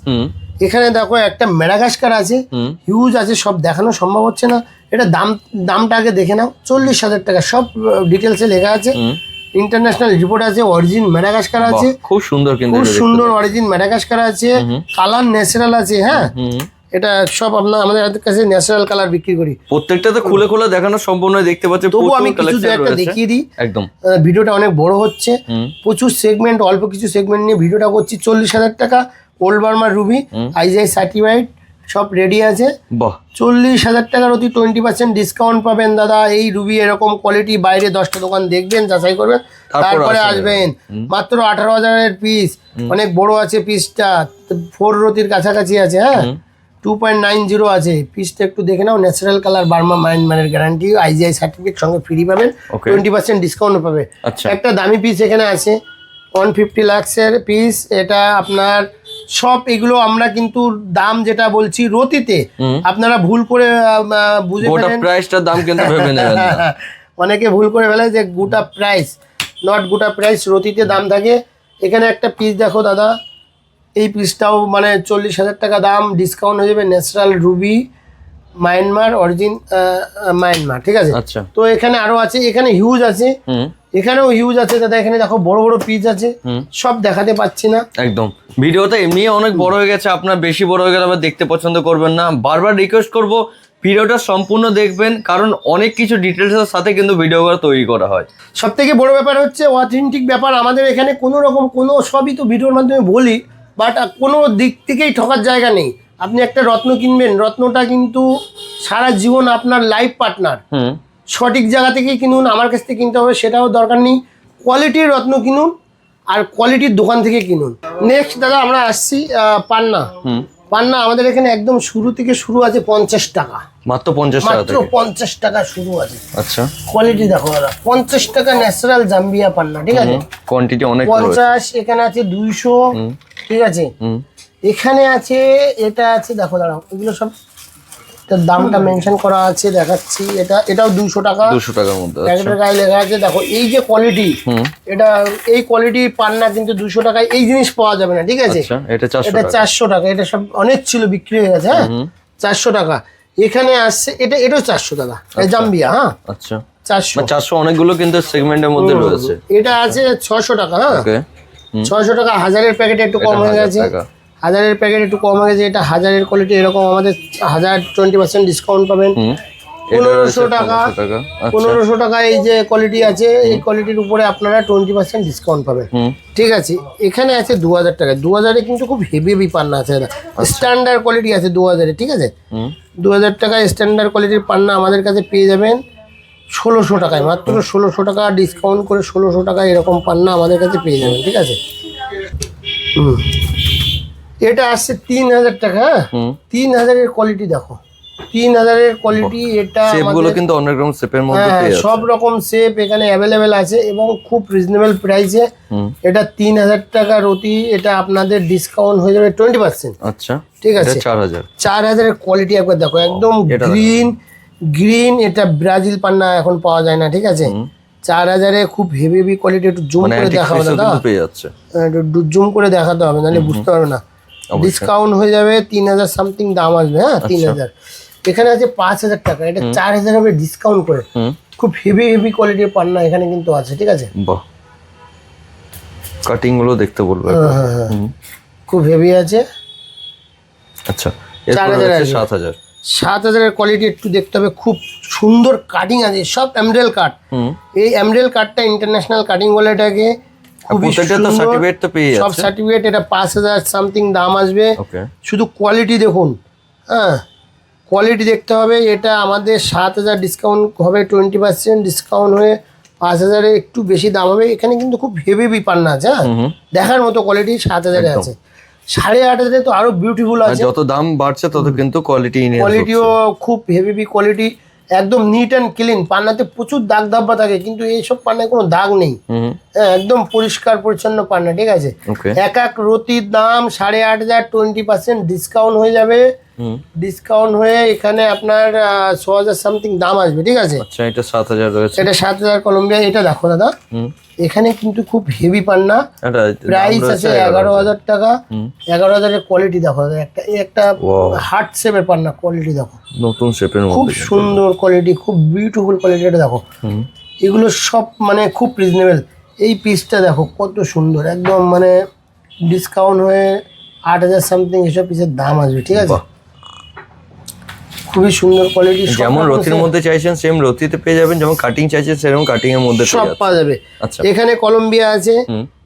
এখানে দেখো একটা মেডাগাস্কার আছে হিউজ আছে সব দেখানো সম্ভব হচ্ছে না। এটা দাম দামটা আগে দেখে নাও চল্লিশ হাজার টাকা সব ডিটেলসে লেখা আছে। ইন্টারন্যাশনাল রিপোর্ট আছে অরিজিন মেডাগাস্কার বাহ, আছে। খুব সুন্দর কিন্তু খুব সুন্দর অরিজিন মেডাগাস্কার আছে। কালার ন্যাচারাল আছে হ্যাঁ? এটা সব আপনার আমাদের কাছে ন্যাচারাল কালার বিক্রি করি। প্রত্যেকটাতে খুলে খুলে দেখানো সম্পূর্ণ দেখতে পাচ্ছি তবু আমি কিছু একটা দেখিয়ে দিই। একদম। ভিডিওটা অনেক বড় হচ্ছে। প্রচুর সেগমেন্ট অল্প কিছু সেগমেন্ট নিয়ে ভিডিওটা করছি। চল্লিশ হাজার টাকা ওল্ড বার্মার রুবি। আইজিআই সার্টিফাইড সব রেডি আছে। চল্লিশ হাজার টাকার অতি টোয়েন্টি পার্সেন্ট ডিসকাউন্ট পাবেন দাদা। এই রুবি এরকম কোয়ালিটি বাইরে দশটা দোকান দেখবেন যাচাই করবেন। তারপরে আসবেন। মাত্র আঠারো হাজারের পিস অনেক বড় আছে পিসটা ফোর রতির কাছাকাছি আছে হ্যাঁ। টু পয়েন্ট নাইন জিরো আছে। পিসটা একটু দেখে নাও ন্যাচারাল কালার বার্মা মাইন্ডম্যানের গ্যারান্টি আইজিআই সার্টিফিকেট সঙ্গে ফ্রি পাবেন। টোয়েন্টি পার্সেন্ট ডিসকাউন্ট পাবে। আচ্ছা। একটা দামি পিস এখানে আছে ওয়ান ফিফটি লাক্সের পিস এটা আপনার সব এগুলো আমরা কিন্তু দাম যেটা বলছি রতিতে আপনারা ভুল করে বুঝে ফেলেন। প্রাইসটার দাম কিন্তু ভেবে নেবেন অনেকে ভুল করে ফেলে যে গোটা প্রাইস নট গোটা প্রাইস রতিতে দাম থাকে। এখানে একটা পিস দেখো দাদা এই পিসটাও মানে চল্লিশ হাজার টাকা দাম ডিসকাউন্ট হয়ে যাবে natural ruby Myanmar origin Myanmar ঠিক আছে? আচ্ছা। তো এখানে আরও আছে এখানে হিউজ আছে। এখানেও হিউজ আছে দাদা এখানে দেখো বড় বড় পিস আছে। সব দেখাতে পাচ্ছি না। একদম। ভিডিওটা এমনি অনেক বড় হয়ে গেছে আপনার বেশি বড় হয়ে গেলে আবার দেখতে পছন্দ করবেন না। বারবার রিকোয়েস্ট করব ভিডিওটা সম্পূর্ণ দেখবেন কারণ অনেক কিছু ডিটেলসের সাথে কিন্তু ভিডিওগুলো তৈরি করা হয়। সব থেকে বড় ব্যাপার হচ্ছে অথেন্টিক ব্যাপার। আমাদের এখানে কোনো রকম কোনো সবই তো ভিডিওর মাধ্যমে বলি বাট কোনো দিক থেকেই ঠকার জায়গা নেই। আপনি একটা রত্ন কিনবেন রত্নটা কিন্তু সারা জীবন আপনার লাইফ পার্টনার সঠিক জায়গা থেকেই কিনুন আমার কাছ থেকে কিনতে হবে সেটাও দরকার নেই। কোয়ালিটির রত্ন কিনুন আর কোয়ালিটির দোকান থেকে কিনুন। নেক্সট দাদা আমরা আসছি পান্না। হুম। পান্না আমাদের এখানে একদম শুরু থেকে শুরু আছে পঞ্চাশ টাকা। মাত্র পঞ্চাশ টাকা মাত্র পঞ্চাশ টাকা শুরু আছে। আচ্ছা। কোয়ালিটি দেখো দাদা পঞ্চাশ টাকা ন্যাচারাল জাম্বিয়া পান্না ঠিক আছে? কোয়ান্টিটি অনেক পঞ্চাশ এখানে আছে দুইশো। ঠিক আছে? এখানে আছে এটা আছে দেখো দাঁড়াও এগুলো সব এটার দামটা মেনশন করা আছে দেখাচ্ছি এটা এটাও দুশো টাকা। দুশো টাকার মধ্যে আচ্ছা। প্যাকেটের গায়ে লেখা আছে দেখো এই যে কোয়ালিটি এটা এই কোয়ালিটি পান্না কিন্তু দুশো টাকায় এই জিনিস পাওয়া যাবে না ঠিক আছে? আচ্ছা এটা চারশো টাকা। এটা সব অনেক ছিল বিক্রি হয়ে গেছে হ্যাঁ? চারশো টাকা। এখানে আসছে এটা এটাও চারশো টাকা এই জাম্বিয়া হ্যাঁ? আচ্ছা। চারশো। মানে চারশো অনেকগুলো কিন্তু সেগমেন্টের মধ্যে রয়েছে। এটা আছে ছশো টাকা হ্যাঁ? ছয়শো টাকা হাজারের প্যাকেট একটু কম হয়ে গেছে। হাজারের প্যাকেট একটু কম হয়ে গেছে এটা হাজারের কোয়ালিটি এরকম আমাদের হাজার টোয়েন্টি পার্সেন্ট ডিসকাউন্ট পাবেন। পনেরোশো টাকা 1500 টাকা। আচ্ছা। পনেরোশো টাকা এই যে কোয়ালিটি আছে এই কোয়ালিটির উপরে আপনারা টোয়েন্টি পার্সেন্ট ডিসকাউন্ট পাবেন। ঠিক আছে এখানে আছে দু হাজার টাকা। দু হাজারে কিন্তু খুব হেভি হেভি পান্না আছে স্ট্যান্ডার্ড কোয়ালিটি আছে দু হাজারে ঠিক আছে? দু হাজার টাকা স্ট্যান্ডার্ড কোয়ালিটির পান্না আমাদের কাছে পেয়ে যাবেন। ষোলোশো টাকায় মাত্র ষোলোশো টাকা ডিসকাউন্ট করে ষোলোশো টাকা এরকম পান্না আমাদের কাছে পেয়ে যাবেন ঠিক আছে? হুম। এটা আসছে তিন হাজার টাকা হ্যাঁ? তিন হাজারের কোয়ালিটি দেখো। তিন হাজারের কোয়ালিটি এটা শেপগুলো আমাদের- কিন্তু অন্ডারগ্রাউন্ড শেপের মধ্যে হ্যাঁ পেয়ে সব রকম শেপ এখানে অ্যাভেলেবেল আছে এবং খুব রিজনেবল প্রাইসে এটা তিন হাজার টাকা রতি এটা আপনাদের ডিসকাউন্ট হয়ে যাবে টোয়েন্টি পার্সেন্ট আচ্ছা ঠিক আছে? চার হাজার। চার হাজারের কোয়ালিটি একবার দেখো একদম গ্রিন গ্রিন এটা ব্রাজিল পান্না এখন পাওয়া যায় না ঠিক আছে? চার হাজারে খুব হেভি হেভি কোয়ালিটি একটু জুম মানে করে দেখাবো দাদা। যাচ্ছে। একটু জুম করে দেখাতে হবে নাহলে বুঝতে পারবে না। ডিসকাউন্ট হয়ে যাবে তিন হাজার সামথিং দাম আসবে হ্যাঁ তিন আচ্ছা। হাজার। এখানে আছে পাঁচ হাজার টাকা এটা চার হাজার হবে ডিসকাউন্ট করে। খুব হেভি হেভি কোয়ালিটির পান্না এখানে কিন্তু আছে ঠিক আছে? বাহ। কাটিংগুলো দেখতে বলবে হ্যাঁ। হ্যাঁ, হ্যাঁ। খুব হেভি আছে। আচ্ছা চার হাজার সাত হাজার। সাত হাজারের কোয়ালিটি একটু দেখতে হবে। খুব সুন্দর কাটিং আছে সব এমডেল কাট এই এমডেল কাটটা ইন্টারন্যাশনাল কাটিং বলে এটাকে সব সার্টিফিকেট এটা পাঁচ হাজার সামথিং দাম আসবে। শুধু কোয়ালিটি দেখুন হ্যাঁ। কোয়ালিটি দেখতে হবে এটা আমাদের সাত হাজার ডিসকাউন্ট হবে টোয়েন্টি পার্সেন্ট ডিসকাউন্ট হয়ে পাঁচ হাজারে একটু বেশি দাম হবে। এখানে কিন্তু খুব হেভি পান্না আছে হ্যাঁ। দেখার মতো কোয়ালিটি সাত হাজারে আছে। সাড়ে আট হাজারে তো আরও বিউটিফুল আছে। যত দাম বাড়ছে তত কিন্তু কোয়ালিটি কোয়ালিটিও খুব হেভি কোয়ালিটি একদম নিট অ্যান্ড ক্লিন পান্নাতে প্রচুর দাগ ধাব্বা থাকে কিন্তু এইসব পান্নায় কোনো দাগ নেই। হ্যাঁ একদম পরিষ্কার পরিচ্ছন্ন পান্না ঠিক আছে? এক এক রতির দাম সাড়ে আট হাজার টোয়েন্টি পার্সেন্ট ডিসকাউন্ট হয়ে যাবে। ডিসকাউন্ট হয়ে এখানে আপনার ছ হাজার সামথিং দাম আসবে ঠিক আছে? আচ্ছা এটা সাত হাজার রয়েছে। এটা সাত হাজার কলম্বিয়া এটা দেখো দাদা। এখানে কিন্তু খুব হেভি পান না প্রাইস আছে এগারো হাজার। টাকা। এগারো হাজারের কোয়ালিটি দেখো একটা একটা. হার্ট শেপের পান্না কোয়ালিটি দেখো। নতুন শেপের খুব সুন্দর কোয়ালিটি খুব বিউটিফুল কোয়ালিটি এটা দেখো। এগুলো সব মানে খুব রিজনেবল এই পিসটা দেখো কত সুন্দর। একদম মানে ডিসকাউন্ট হয়ে আট হাজার সামথিং এসব পিসের দাম আসবে ঠিক আছে। খুবই সুন্দর কোয়ালিটি যেমন রতির মধ্যে চাইছেন সেম রতিতে পেয়ে যাবেন যেমন কাটিং চাইছেন সেরকম কাটিং এর মধ্যে সব পাওয়া যাবে। আচ্ছা। এখানে কলম্বিয়া আছে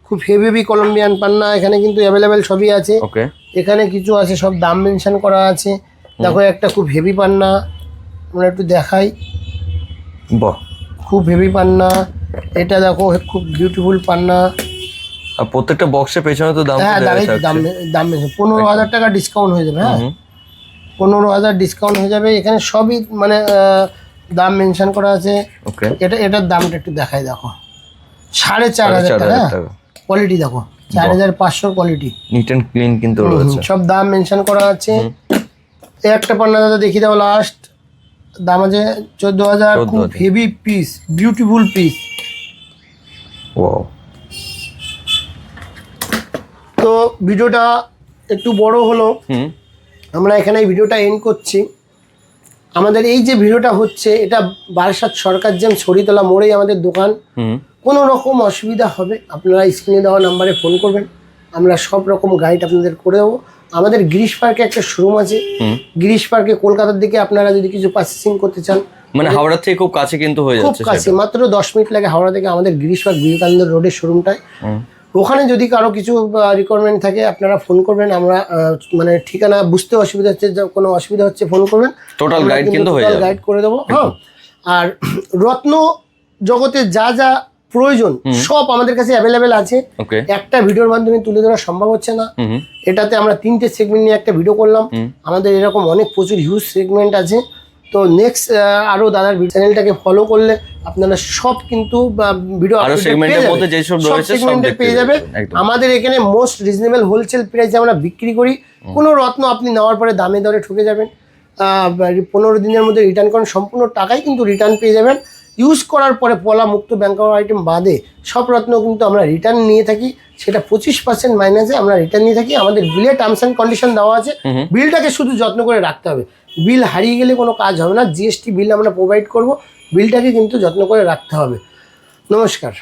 খুব হেভি হেভি কলম্বিয়ান পান্না এখানে কিন্তু অ্যাভেলেবেল সবই আছে। ওকে এখানে কিছু আছে সব দাম মেনশন করা আছে। দেখো একটা খুব হেভি পান্না আমরা একটু দেখাই। বাহ। খুব হেভি পান্না এটা দেখো খুব বিউটিফুল পান্না। আর প্রত্যেকটা বক্সের পেছনে তো দাম হ্যাঁ। দাম দাম পনেরো হাজার টাকা ডিসকাউন্ট হয়ে যাবে হ্যাঁ? পনেরো হাজার ডিসকাউন্ট হয়ে যাবে। এখানে সবই মানে দাম মেনশন করা আছে। ওকে এটা এটার দামটা একটু দেখাই দেখো। সাড়ে চার হাজার টাকা হ্যাঁ? কোয়ালিটি দেখো। চার হাজার পাঁচশো কোয়ালিটি নিট অ্যান্ড ক্লিন কিন্তু সব দাম মেনশন করা আছে। একটা পান্না দাদা দেখিয়ে দাও লাস্ট দাম আছে চোদ্দ হাজার খুব হেভি পিস বিউটিফুল পিস তো ভিডিওটা একটু বড় হলো। আমরা এখানে এই ভিডিওটা এন্ড করছি। আমাদের এই যে ভিডিওটা হচ্ছে এটা বারাসাত সরকার জ্যাম ছড়িতলা মোড়েই আমাদের দোকান। কোনো রকম অসুবিধা হবে আপনারা স্ক্রিনে দেওয়া নাম্বারে ফোন করবেন। আমরা সব রকম গাইড আপনাদের করে দেবো। আমাদের গিরিশ পার্কে একটা শোরুম আছে। গিরিশ পার্কে কলকাতার দিকে আপনারা যদি কিছু পার্চেসিং করতে চান মানে হাওড়া থেকে খুব কাছে কিন্তু হয়ে যাচ্ছে খুব কাছে মাত্র দশ মিনিট লাগে হাওড়া থেকে আমাদের গিরিশ পার্ক বিবেকানন্দ রোডের শোরুমটায় ওখানে যদি কারও কিছু রিকোয়ারমেন্ট থাকে আপনারা ফোন করবেন আমরা মানে ঠিকানা বুঝতে অসুবিধা হচ্ছে কোনো অসুবিধা হচ্ছে ফোন করবেন। টোটাল গাইড কিন্তু হয়ে যাবে। গাইড করে দেবো হ্যাঁ? আর রত্ন জগতে যা যা প্রয়োজন সব আমাদের কাছে অ্যাভেলেবেল আছে। একটা ভিডিওর মাধ্যমে তুলে ধরা সম্ভব হচ্ছে না। এটাতে আমরা তিনটে সেগমেন্ট নিয়ে একটা ভিডিও করলাম। আমাদের এরকম অনেক প্রচুর হিউজ সেগমেন্ট আছে। তো নেক্সট আরও দাদার চ্যানেলটাকে ফলো করলে আপনারা সব কিন্তু ভিডিও এর মধ্যে যেসব রয়েছে সব পেয়ে যাবে। আমাদের এখানে মোস্ট রিজনেবল হোলসেল প্রাইসে আমরা বিক্রি করি। কোনো রত্ন আপনি নেওয়ার পরে দামে দরে ঠকে যাবেন। পনেরো দিনের মধ্যে রিটার্ন করেন সম্পূর্ণ টাকাই কিন্তু রিটার্ন পেয়ে যাবেন। ইউজ করার পরে পলা মুক্ত ব্যাংক আইটেম বাদে সব রত্ন কিন্তু আমরা রিটার্ন নিয়ে থাকি। সেটা পঁচিশ পার্সেন্ট মাইনাসে আমরা রিটার্ন নিয়ে থাকি। আমাদের বিলে টার্মস অ্যান্ড কন্ডিশন দেওয়া আছে। বিলটাকে শুধু যত্ন করে রাখতে হবে। বিল হারিয়ে গেলে কোনো কাজ হবে না জিএসটি বিল আমরা প্রোভাইড করব। বিলটাকে কিন্তু যত্ন করে রাখতে হবে। নমস্কার।